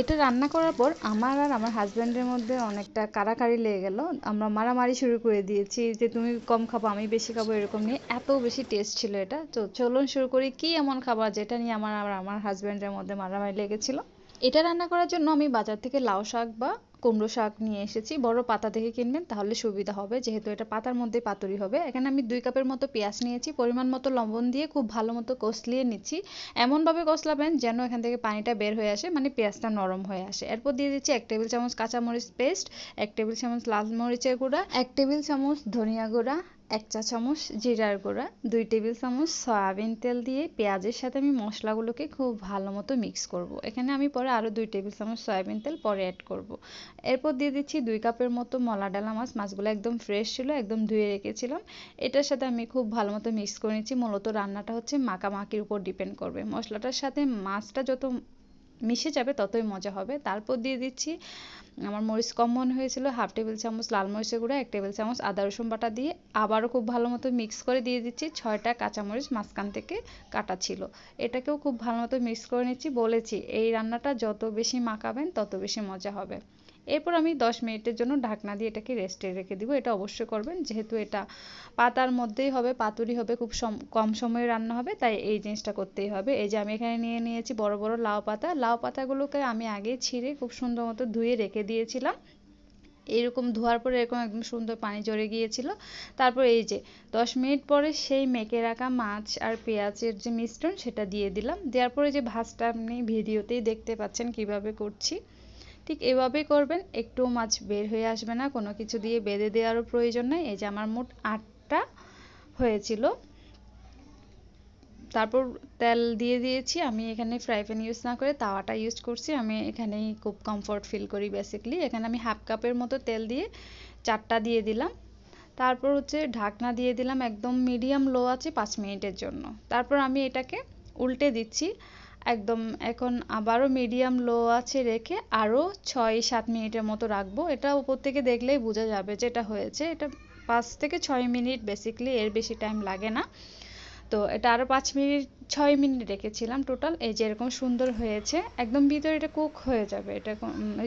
এটা রান্না করার পর আমার আর আমার হাজব্যান্ডের মধ্যে অনেকটা কাড়াকাড়ি লেগে গেল। আমরা মারামারি শুরু করে দিয়েছি যে, তুমি কম খাব, আমি বেশি খাব, এরকম নিয়ে এত বেশি টেস্ট ছিল এটা। তো চলুন শুরু করি, কি এমন খাবার যেটা নিয়ে আমার আর আমার হাজব্যান্ডের মধ্যে মারামারি লেগেছিল? এটা রান্না করার জন্য আমি বাজার থেকে লাউ শাক বা কুমড়ো শাক নিয়ে এসেছি, বড় পাতা থেকে কিনবেন তাহলে সুবিধা হবে, যেহেতু এটা পাতার মধ্যে পাতুরি হবে। এখানে আমি দুই কাপের মতো পেঁয়াজ নিয়েছি, পরিমাণ মতো লবণ দিয়ে খুব ভালো মতো কষলিয়ে নিচ্ছি। এমনভাবে কষলাবেন যেন এখান থেকে পানিটা বের হয়ে আসে মানে পেঁয়াজটা নরম হয়ে আসে। এরপর দিয়ে দিচ্ছি এক টেবিল চামচ কাঁচামরিচ পেস্ট, এক টেবিল চামচ লাল মরিচের গুঁড়া, এক টেবিল চামচ ধনিয়া গুঁড়া এক চা চামচ জিরার গুঁড়া, দুই টেবিল চামচ সয়াবিন তেল দিয়ে পেঁয়াজের সাথে আমি মশলাগুলোকে খুব ভালো মতো মিক্স করব। এখানে আমি পরে আরও দুই টেবিল চামচ সয়াবিন তেল পরে অ্যাড করব। এরপর দিয়ে দিচ্ছি দুই কাপের মতো মলা ডালা মাছ মাছগুলো একদম ফ্রেশ ছিল, একদম ধুয়ে রেখেছিলাম এটার সাথে আমি খুব ভালো মতো মিক্স করে নিচ্ছি মূলত রান্নাটা হচ্ছে মাখামাখির উপর ডিপেন্ড করবে মশলাটার সাথে মাছটা যত মিশে যাবে ততই মজা হবে। তারপর দিয়ে দিচ্ছি, আমার মরিচ কম মনে হয়েছিল, হাফ টেবিল চামচ লাল মরিচের গুঁড়া, এক টেবিল চামচ আদা রসুন বাটা দিয়ে আবারও খুব ভালো মতো মিক্স করে দিয়ে দিচ্ছি, ছয়টা কাঁচামরিচ মাঝখান থেকে কাটা ছিল। এটাকেও খুব ভালো মতো মিক্স করে নিচ্ছি, বলেছি, এই রান্নাটা যত বেশি মাখাবেন তত বেশি মজা হবে। এরপর আমি দশ মিনিটের জন্য ঢাকনা দিয়ে এটাকে রেস্টে রেখে দিব। এটা অবশ্যই করবেন, যেহেতু এটা পাতার মধ্যেই হবে, পাতুরি হবে, খুব কম সময়ে রান্না হবে, তাই এই জিনিসটা করতেই হবে। এই যে আমি এখানে নিয়ে নিয়েছি বড় বড় লাউ পাতা। লাউ পাতাগুলোকে আমি আগে ছিঁড়ে খুব সুন্দর মতো ধুয়ে রেখে দিয়েছিলাম। এরকম ধোয়ার পরে এরকম একদম সুন্দর পানি জড়ে গিয়েছিল। তারপর এই যে দশ মিনিট পরে সেই মেখে রাখা মাছ আর পেঁয়াজের যে মিশ্রণ, সেটা দিয়ে দিলাম। দেওয়ার পরে যে ভাজটা আপনি ভিডিওতেই দেখতে পাচ্ছেন কীভাবে করছি। ঠিক এভাবেই করবেন, একটু মাছ বের হয়ে আসবে না, কোনো কিছু দিয়ে বেঁধে দেওয়ারও প্রয়োজন নেই। এই যে আমার মোট আটটা হয়েছিল। তারপর তেল দিয়ে দিয়েছি, আমি এখানে ফ্রাই প্যান ইউজ না করে তাওয়াটা ইউজ করছি। আমি এখানেই খুব কমফোর্ট ফিল করি বেসিকলি এখানে আমি হাফ কাপের মতো তেল দিয়ে চারটা দিয়ে দিলাম। তারপর হচ্ছে ঢাকনা দিয়ে দিলাম, একদম মিডিয়াম লো আছে, পাঁচ মিনিটের জন্য। তারপর আমি এটাকে উল্টে দিচ্ছি। একদম, এখন আবারও মিডিয়াম লো আছে রেখে আরও ছয় সাত মিনিটের মতো রাখব। এটা উপর থেকে দেখলেই বোঝা যাবে যে এটা হয়েছে। এটা পাঁচ থেকে ছয় মিনিট বেসিকলি এর বেশি টাইম লাগে না। তো এটা আরও পাঁচ মিনিট ছয় মিনিট রেখেছিলাম টোটাল এই যে এরকম সুন্দর হয়েছে, একদম ভিতরে এটা কুক হয়ে যাবে। এটা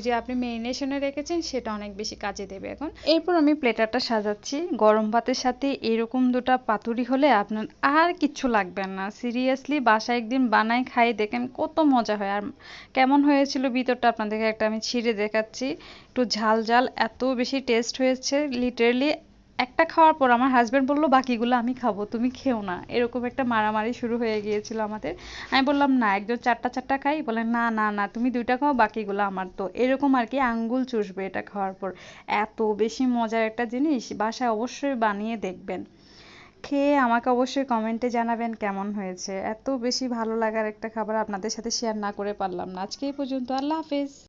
যে আপনি মেরিনেশনে রেখেছেন, সেটা অনেক বেশি কাজে দেবে এখন। এরপর আমি প্লেটারটা সাজাচ্ছি। গরম ভাতের সাথে এরকম দুটা পাতুরি হলে আপনার আর কিচ্ছু লাগবে না। সিরিয়াসলি বাসায় একদিন বানাই খাই দেখেন কত মজা হয়। আর কেমন হয়েছিল ভিতরটা আপনাদেরকে একটা আমি ছিঁড়ে দেখাচ্ছি। একটু ঝাল ঝাল এত বেশি টেস্ট হয়েছে লিটারেলি একটা খাওয়ার পর আমার হাজব্যান্ড বলল, বাকিগুলো আমি খাব, তুমি খেও না। এরকম একটা মারামারি শুরু হয়ে গিয়েছিল আমাদের। আমি বললাম, না একজন চারটা চারটা খাই। বলে, না না না, তুমি দুইটা খাও, বাকিগুলো আমার। তো এরকম আর কি আঙ্গুল চুষবে এটা খাওয়ার পর। এত বেশি মজার একটা জিনিস, বাসায় অবশ্যই বানিয়ে দেখবেন। খেয়ে আমাকে অবশ্যই কমেন্টে জানাবেন কেমন হয়েছে। এত বেশি ভালো লাগার একটা খাবার আপনাদের সাথে শেয়ার না করে পারলাম না। আজকে এই পর্যন্ত, আল্লাহ হাফেজ।